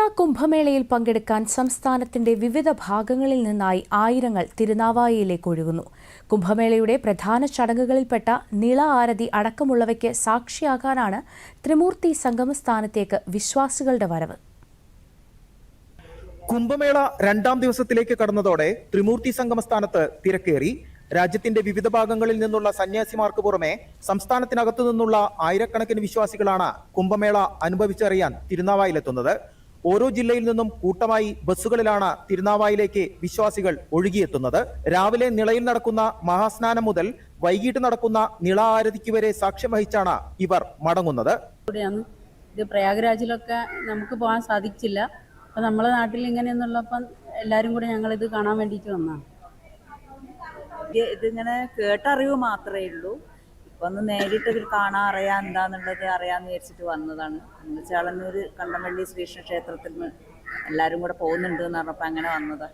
കുംഭമേള കുംഭമേളയിൽ പങ്കെടുക്കാൻ സംസ്ഥാനത്തിന്റെ വിവിധ ഭാഗങ്ങളിൽ നിന്നായി ആയിരങ്ങൾ തിരുനാവായയിലേക്ക് ഒഴുകുന്നു. കുംഭമേളയുടെ പ്രധാന ചടങ്ങുകളിൽപ്പെട്ട നിള ആരതി അടക്കമുള്ളവയ്ക്ക് സാക്ഷിയാകാനാണ് ത്രിമൂർത്തി സംഗമസ്ഥാനത്തേക്ക് വിശ്വാസികളുടെ വരവ്. കുംഭമേള രണ്ടാം ദിവസത്തിലേക്ക് കടന്നതോടെ ത്രിമൂർത്തി സംഗമസ്ഥാനത്ത് തിരക്കേറി. രാജ്യത്തിന്റെ വിവിധ ഭാഗങ്ങളിൽ നിന്നുള്ള സന്യാസിമാർക്ക് പുറമെ സംസ്ഥാനത്തിനകത്തു നിന്നുള്ള ആയിരക്കണക്കിന് വിശ്വാസികളാണ് കുംഭമേള അനുഭവിച്ചറിയാൻ തിരുനാവായിലെത്തുന്നത്. ഓരോ ജില്ലയിൽ നിന്നും കൂട്ടമായി ബസ്സുകളിലാണ് തിരുനാവായിലേക്ക് വിശ്വാസികൾ ഒഴുകിയെത്തുന്നത്. രാവിലെ നിളയിൽ നടക്കുന്ന മഹാസ്നാനം മുതൽ വൈകിട്ട് നടക്കുന്ന നിള ആരതിക്ക് വരെ സാക്ഷ്യം വഹിച്ചാണ് ഇവർ മടങ്ങുന്നത്. ഇത് പ്രയാഗ്രാജിലൊക്കെ നമുക്ക് പോകാൻ സാധിച്ചില്ല. അപ്പം നമ്മളെ നാട്ടിൽ ഇങ്ങനെയെന്നുള്ളപ്പം എല്ലാവരും കൂടെ ഞങ്ങൾ ഇത് കാണാൻ വേണ്ടിയിട്ട് വന്നാണ് ഇത് ഇതിങ്ങനെ കേട്ടറിവ് മാത്രമേ ഉള്ളൂ. ഒന്ന് നേരിട്ട് കാണാൻ അറിയാൻ എന്താന്നുള്ളത് അറിയാന്ന് വിചാരിച്ചിട്ട് വന്നതാണ്. എന്ന് ചേളന്നൂർ കണ്ടമള്ളി ശ്രീകൃഷ്ണ ക്ഷേത്രത്തിൽ നിന്ന് എല്ലാവരും കൂടെ പോകുന്നുണ്ട് എന്ന് പറഞ്ഞപ്പോൾ അങ്ങനെ വന്നതാ.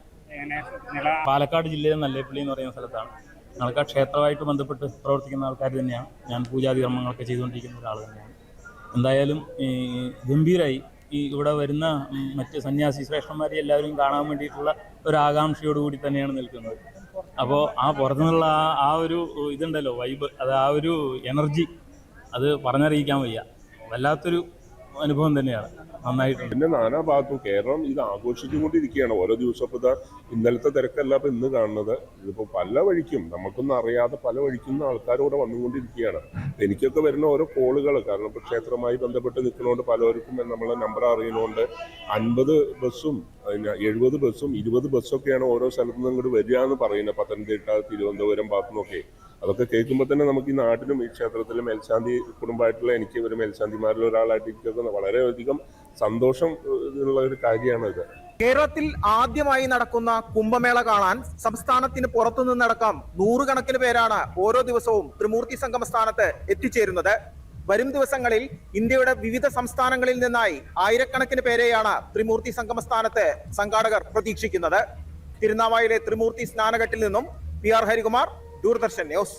പാലക്കാട് ജില്ലയിലെ നല്ലേപ്പള്ളി എന്ന് പറയുന്ന സ്ഥലത്താണ്. ഞങ്ങൾക്ക് ക്ഷേത്രമായിട്ട് ബന്ധപ്പെട്ട് പ്രവർത്തിക്കുന്ന ആൾക്കാർ തന്നെയാണ്. ഞാൻ പൂജാതി കർമ്മങ്ങളൊക്കെ ചെയ്തുകൊണ്ടിരിക്കുന്ന ഒരാൾ തന്നെയാണ്. എന്തായാലും ഈ ഗംഭീരമായി ഈ ഇവിടെ വരുന്ന മറ്റ് സന്യാസി ശ്രേഷ്ഠന്മാരെ എല്ലാവരും കാണാൻ വേണ്ടിയിട്ടുള്ള ഒരു ആകാംക്ഷയോടുകൂടി തന്നെയാണ് നിൽക്കുന്നത്. അപ്പോൾ ആ പുറത്തുനിന്നുള്ള ആ ആ ഒരു ഇതുണ്ടല്ലോ വൈബ് അത് ആ ഒരു എനർജി അത് പറഞ്ഞറിയിക്കാൻ വയ്യ. വല്ലാത്തൊരു അനുഭവം തന്നെയാണ്. നന്നായിട്ടുണ്ട്. പിന്നെ നാനാ ഭാഗത്തും കേരളം ഇത് ആഘോഷിച്ചുകൊണ്ടിരിക്കുകയാണ്. ഓരോ ദിവസം ഇപ്പൊ ഇതാ ഇന്നലത്തെ തിരക്കല്ല ഇപ്പൊ ഇന്ന് കാണുന്നത്. ഇതിപ്പോ പല വഴിക്കും നമുക്കൊന്നും അറിയാതെ പല വഴിക്കും ആൾക്കാരോടെ വന്നുകൊണ്ടിരിക്കുകയാണ്. എനിക്കൊക്കെ വരുന്ന ഓരോ കോളുകൾ കാരണം ഇപ്പൊ ക്ഷേത്രവുമായി ബന്ധപ്പെട്ട് നിൽക്കുന്നതുകൊണ്ട് പലർക്കും നമ്മളെ നമ്പർ അറിയുന്നതുകൊണ്ട് അൻപത് ബസ്സും എഴുപത് ബസ്സും ഇരുപത് ബസ്സൊക്കെയാണ് ഓരോ സ്ഥലത്തു നിന്ന് ഇങ്ങോട്ട് വരിക എന്ന് പറയുന്നത് പത്തനംതിട്ട തിരുവനന്തപുരം ഭാഗത്തു നിന്നൊക്കെ അതൊക്കെ കേൾക്കുമ്പോൾ തന്നെ നമുക്ക് ഈ നാട്ടിലും ഈ ക്ഷേത്രത്തിലും മേൽശാന്തി കുടുംബമായിട്ടുള്ള എനിക്ക് ഒരു മേൽശാന്തിമാരിൽ ഒരാളായിട്ട് വളരെ വളരെയധികം സന്തോഷം ഉള്ള ഒരു കാര്യമാണ് ഇത്. കേരളത്തിൽ ആദ്യമായി നടക്കുന്ന കുംഭമേള കാണാൻ സംസ്ഥാനത്തിന് പുറത്തു നിന്നടക്കം നൂറുകണക്കിന് പേരാണ് ഓരോ ദിവസവും ത്രിമൂർത്തി സംഗമ സ്ഥാനത്ത് എത്തിച്ചേരുന്നത്. വരും ദിവസങ്ങളിൽ ഇന്ത്യയുടെ വിവിധ സംസ്ഥാനങ്ങളിൽ നിന്നായി ആയിരക്കണക്കിന് പേരെയാണ് ത്രിമൂർത്തി സംഗമ സ്ഥാനത്ത് സംഘാടകർ പ്രതീക്ഷിക്കുന്നത്. തിരുനാവായിലെ ത്രിമൂർത്തി സ്നാനഘട്ടിൽ നിന്നും P R Harikumar Doordarshan news